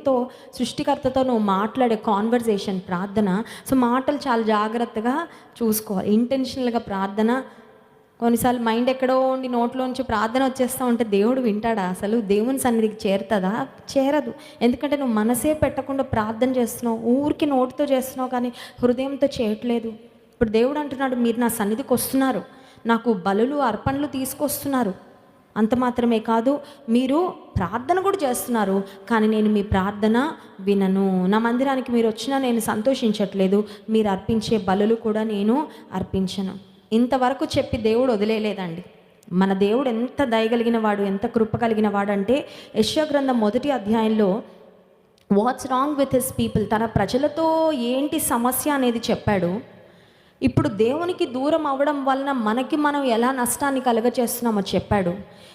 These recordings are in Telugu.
దేవునితో సృష్టికర్తతో నువ్వు మాట్లాడే కాన్వర్జేషన్ ప్రార్థన. సో మాటలు చాలా జాగ్రత్తగా చూసుకోవాలి. ఇంటెన్షనల్గా ప్రార్థన. కొన్నిసార్లు మైండ్ ఎక్కడో ఉండి నోట్లోంచి ప్రార్థన వచ్చేస్తూ ఉంటే దేవుడు వింటాడా? అసలు దేవుని సన్నిధికి చేరుతుందా చేరదు. ఎందుకంటే నువ్వు మనసే పెట్టకుండా ప్రార్థన చేస్తున్నావు. ఊరికి నోటితో చేస్తున్నావు కానీ హృదయంతో చేయట్లేదు. ఇప్పుడు దేవుడు అంటున్నాడు మీరు నా సన్నిధికి వస్తున్నారు. నాకు బలులు అర్పణలు తీసుకొస్తున్నారు. అంత మాత్రమే కాదు మీరు ప్రార్థన కూడా చేస్తున్నారు కానీ నేను మీ ప్రార్థన వినను. నా మందిరానికి మీరు వచ్చినా నేను సంతోషించట్లేదు మీరు అర్పించే బలులు కూడా నేను అర్పించను. ఇంతవరకు చెప్పి దేవుడు వదిలేలేదండి మన దేవుడు ఎంత దయగలిగిన వాడు ఎంత కృప కలిగిన వాడు అంటే యశ్వగ్రంథం మొదటి అధ్యాయంలో what's wrong with his people తన ప్రజలతో ఏంటి సమస్య అనేది చెప్పాడు. ఇప్పుడు దేవునికి దూరం అవ్వడం వలన మనకి మనం ఎలా నష్టాన్ని కలగచేస్తున్నామో చెప్పాడు.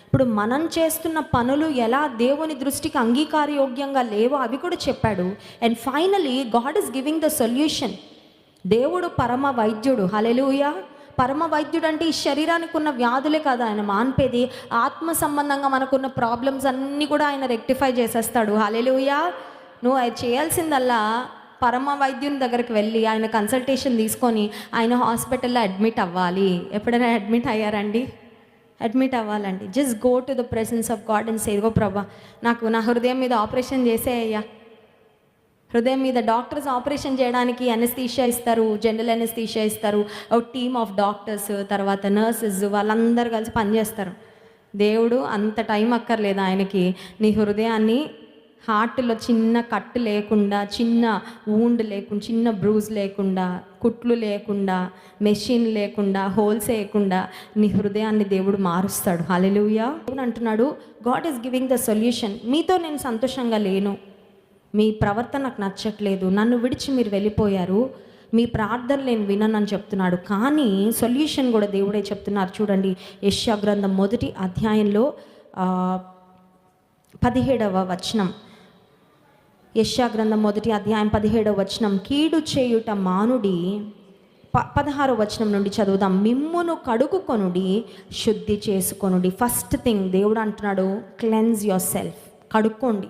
ఇప్పుడు మనం చేస్తున్న పనులు ఎలా దేవుని దృష్టికి అంగీకారయోగ్యంగా లేవో అవి కూడా చెప్పాడు. And finally God is giving the solution దేవుడు పరమ వైద్యుడు. హలెలుయా పరమ వైద్యుడు అంటే ఈ శరీరానికి ఉన్న వ్యాధులే కాదు ఆయన మాన్పేది. ఆత్మ సంబంధంగా మనకున్న ప్రాబ్లమ్స్ అన్నీ కూడా ఆయన రెక్టిఫై చేసేస్తాడు. హలెలుయా నువ్వు అది చేయాల్సిందల్లా పరమ వైద్యుని దగ్గరికి వెళ్ళి ఆయన కన్సల్టేషన్ తీసుకొని ఆయన హాస్పిటల్లో అడ్మిట్ అవ్వాలి. ఎప్పుడైనా అడ్మిట్ అయ్యారండి? అడ్మిట్ అవ్వాలండి. Just go to the presence of God and సేగో ప్రభా నాకు నా హృదయం మీద ఆపరేషన్ చేసేయ్యా హృదయం మీద డాక్టర్స్ ఆపరేషన్ చేయడానికి అనస్థీషియా ఇస్తారు జనరల్ అనస్థీషియా ఇస్తారు. ఒక టీమ్ ఆఫ్ డాక్టర్స్ తర్వాత నర్సెస్ వాళ్ళందరూ కలిసి పనిచేస్తారు. దేవుడు అంత టైం అక్కర్లేదు ఆయనకి. నీ హృదయాన్ని హార్ట్లో చిన్న కట్టు లేకుండా చిన్న వూండ్ లేకుండా చిన్న బ్రూజ్ లేకుండా కుట్లు లేకుండా మెషిన్ లేకుండా హోల్స్ వేయకుండా నీ హృదయాన్ని దేవుడు మారుస్తాడు. హలెలుయా దేవుడు అంటున్నాడు God is giving the solution మీతో నేను సంతోషంగా లేను. మీ ప్రవర్తన నాకు నచ్చట్లేదు. నన్ను విడిచి మీరు వెళ్ళిపోయారు. మీ ప్రార్థన నేను విననని చెప్తున్నాడు. కానీ సొల్యూషన్ కూడా దేవుడే చెప్తున్నారు. చూడండి యశ్యా గ్రంథం మొదటి అధ్యాయంలో పదిహేడవ వచనం. యశ్యా గ్రంథం మొదటి అధ్యాయం పదిహేడవ వచనం. కీడు చేయుట మానుడి. ప పదహారో వచనం నుండి చదువుదాం. మిమ్మును కడుగుకొనుడి శుద్ధి చేసుకొనుడి. ఫస్ట్ థింగ్ దేవుడు అంటున్నాడు క్లెన్స్ యువర్ సెల్ఫ్ కడుక్కోండి.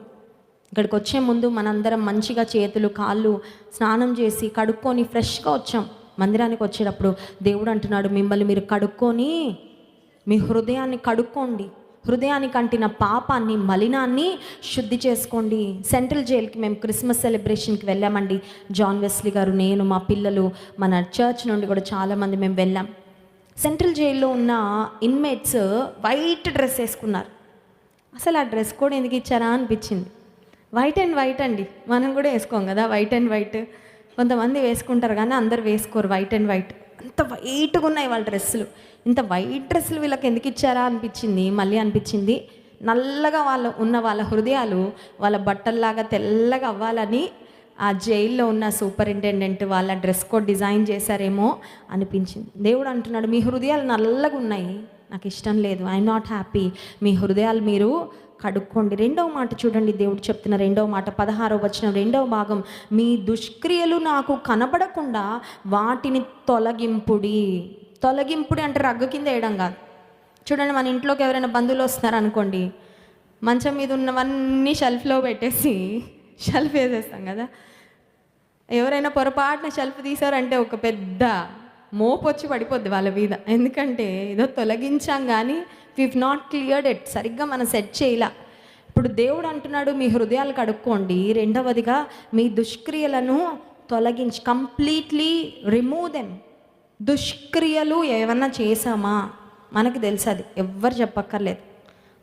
ఇక్కడికి వచ్చే ముందు మనందరం మంచిగా చేతులు కాళ్ళు స్నానం చేసి కడుక్కొని ఫ్రెష్గా వచ్చాం. మందిరానికి వచ్చేటప్పుడు దేవుడు అంటున్నాడు మిమ్మల్ని మీరు కడుక్కొని మీ హృదయాన్ని కడుక్కోండి. హృదయానికి అంటిన పాపాన్ని మలినాన్ని శుద్ధి చేసుకోండి. సెంట్రల్ జైలుకి మేము క్రిస్మస్ సెలబ్రేషన్కి వెళ్ళామండి. జాన్ వెస్లీ గారు నేను మా పిల్లలు మన చర్చ్ నుండి కూడా చాలామంది మేము వెళ్ళాం. సెంట్రల్ జైల్లో ఉన్న ఇన్మేట్స్ వైట్ డ్రెస్ వేసుకున్నారు. అసలు ఆ డ్రెస్ కూడా ఎందుకు ఇచ్చారా అనిపించింది. వైట్ అండ్ వైట్ అండి. మనం కూడా వేసుకోం కదా వైట్ అండ్ వైట్. కొంతమంది వేసుకుంటారు కానీ అందరు వేసుకోరు వైట్ అండ్ వైట్. అంత వైట్గా ఉన్నాయి వాళ్ళ డ్రెస్సులు. ఇంత వైట్ డ్రెస్సులు వీళ్ళకి ఎందుకు ఇచ్చారా అనిపించింది మళ్ళీ అనిపించింది. నల్లగా వాళ్ళ ఉన్న వాళ్ళ హృదయాలు వాళ్ళ బట్టల్లాగా తెల్లగా అవ్వాలని ఆ జైల్లో ఉన్న సూపరింటెండెంట్ వాళ్ళ డ్రెస్ కోడ్ డిజైన్ చేశారేమో అనిపించింది. దేవుడు అంటున్నాడు మీ హృదయాలు నల్లగా ఉన్నాయి నాకు ఇష్టం లేదు. ఐ నాట్ హ్యాపీ మీ హృదయాలు మీరు కడుక్కోండి. రెండవ మాట చూడండి. దేవుడు చెప్తున్న రెండవ మాట పదహారవ వచ్చిన రెండవ భాగం. మీ దుష్క్రియలు నాకు కనబడకుండా వాటిని తొలగింపుడి. తొలగింపుడి అంటే రగ్గు కింద వేయడం కాదు. చూడండి మన ఇంట్లోకి ఎవరైనా బంధువులు వస్తున్నారు అనుకోండి మంచం మీద ఉన్నవన్నీ షెల్ఫ్లో పెట్టేసి షెల్ఫ్ వేసేస్తాం కదా. ఎవరైనా పొరపాటున షెల్ఫ్ తీసారంటే ఒక పెద్ద మోపొచ్చి పడిపోద్ది వాళ్ళ మీద. ఎందుకంటే ఏదో తొలగించాం కానీ వివ్ నాట్ క్లియర్డ్ ఎట్ సరిగ్గా మనం సెట్ చేయలా. ఇప్పుడు దేవుడు అంటున్నాడు మీ హృదయాలు కడుక్కోండి. రెండవదిగా మీ దుష్క్రియలను తొలగించి కంప్లీట్లీ రిమూవ్ దెమ్ దుష్క్రియలు ఏమన్నా చేసామా మనకి తెలుసు అది. ఎవ్వరు చెప్పక్కర్లేదు.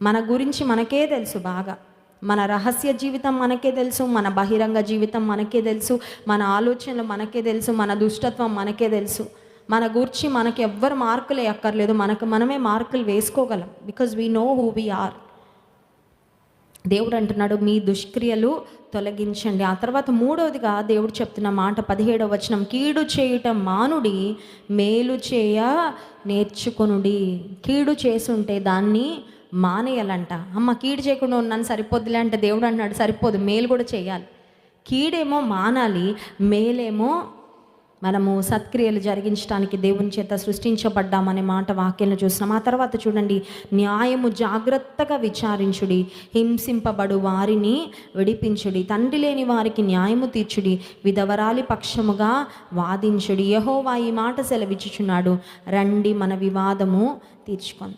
మన గురించి మనకే తెలుసు బాగా. మన రహస్య జీవితం మనకే తెలుసు మన బహిరంగ జీవితం మనకే తెలుసు మన ఆలోచనలు మనకే తెలుసు మన దుష్టత్వం మనకే తెలుసు. మన గురించి మనకి ఎవ్వరు మార్కులు అక్కర్లేదు మనకు మనమే మార్కులు వేసుకోగలం. Because we know who we are దేవుడు అంటున్నాడు మీ దుష్క్రియలు తొలగించండి. ఆ తర్వాత మూడవదిగా దేవుడు చెప్తున్న మాట పదిహేడవ వచనం కీడు చేయుట మానుడి మేలు చేయ నేర్చుకొనుడి. కీడు చేసుంటే దాన్ని మానేయాలంట. అమ్మ కీడు చేయకుండా ఉన్నాను సరిపోద్దులే అంటే దేవుడు అంటున్నాడు సరిపోదు మేలు కూడా చేయాలి. కీడేమో మానాలి మేలేమో మనము సత్క్రియలు జరిగించడానికి దేవుని చేత సృష్టించబడ్డామనే మాట వాక్యంలో చూస్తున్నాం. ఆ తర్వాత చూడండి న్యాయము జాగ్రత్తగా విచారించుడి హింసింపబడు వారిని విడిపించుడి తండ్రి లేని వారికి న్యాయము తీర్చుడి విధవరాలి పక్షముగా వాదించుడి. యహోవా ఈ మాట సెలవిచ్చుచున్నాడు. రండి మన వివాదము తీర్చుకొని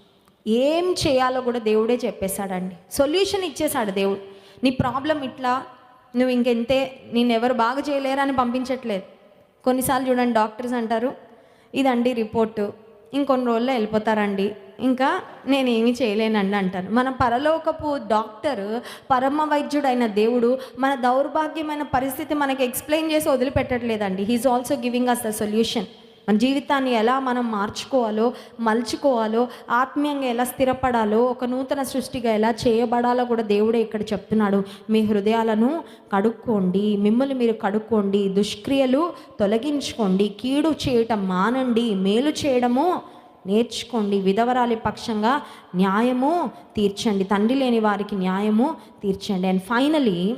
ఏం చేయాలో కూడా దేవుడే చెప్పేశాడండి. సొల్యూషన్ ఇచ్చేశాడు దేవుడు. నీ ప్రాబ్లం ఇట్లా నువ్వు ఇంకెంతే నేను ఎవరు బాగా చేయలేరని పంపించట్లేదు. కొన్నిసార్లు చూడండి డాక్టర్స్ అంటారు ఇదండి రిపోర్టు ఇంకొన్ని రోజుల్లో వెళ్ళిపోతారండి. ఇంకా నేనేమి చేయలేనండి అంటారు. మన పరలోకపు డాక్టర్ పరమ వైద్యుడైన దేవుడు మన దౌర్భాగ్యమైన పరిస్థితి మనకి ఎక్స్ప్లెయిన్ చేసి వదిలిపెట్టట్లేదండి. He is also giving us the solution మన జీవితాన్ని ఎలా మనం మార్చుకోవాలో మలుచుకోవాలో ఆత్మీయంగా ఎలా స్థిరపడాలో ఒక నూతన సృష్టిగా ఎలా చేయబడాలో కూడా దేవుడే ఇక్కడ చెప్తున్నాడు. మీ హృదయాలను కడుక్కోండి. మిమ్మల్ని మీరు కడుక్కోండి. దుష్క్రియలు తొలగించుకోండి. కీడు చేయటం మానండి. మేలు చేయడము నేర్చుకోండి. విధవరాలి పక్షంగా న్యాయము తీర్చండి. తండ్రి లేని వారికి న్యాయము తీర్చండి. అండ్ ఫైనలీ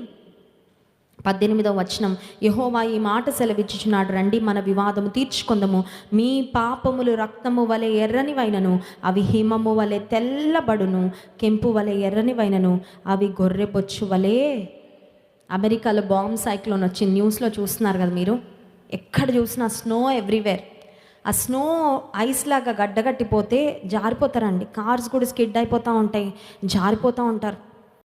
పద్దెనిమిదవ వచనం. యహోవా ఈ మాట సెలవిచ్చుచున్నాడు. రండి మన వివాదము తీర్చుకుందము. మీ పాపములు రక్తము వలె ఎర్రనివైనను అవి హిమము వలె తెల్లబడును కెంపు వలె ఎర్రనివైనను అవి గొర్రెపొచ్చు వలె అమెరికాలో బాంబ్ సైక్లోన్ వచ్చింది. న్యూస్లో చూస్తున్నారు కదా మీరు? ఎక్కడ చూసినా స్నో ఎవ్రీవేర్. ఆ స్నో ఐస్ లాగా గడ్డగట్టిపోతే జారిపోతారండి. కార్స్ కూడా స్కిడ్ అయిపోతూ ఉంటాయి. జారిపోతూ ఉంటారు.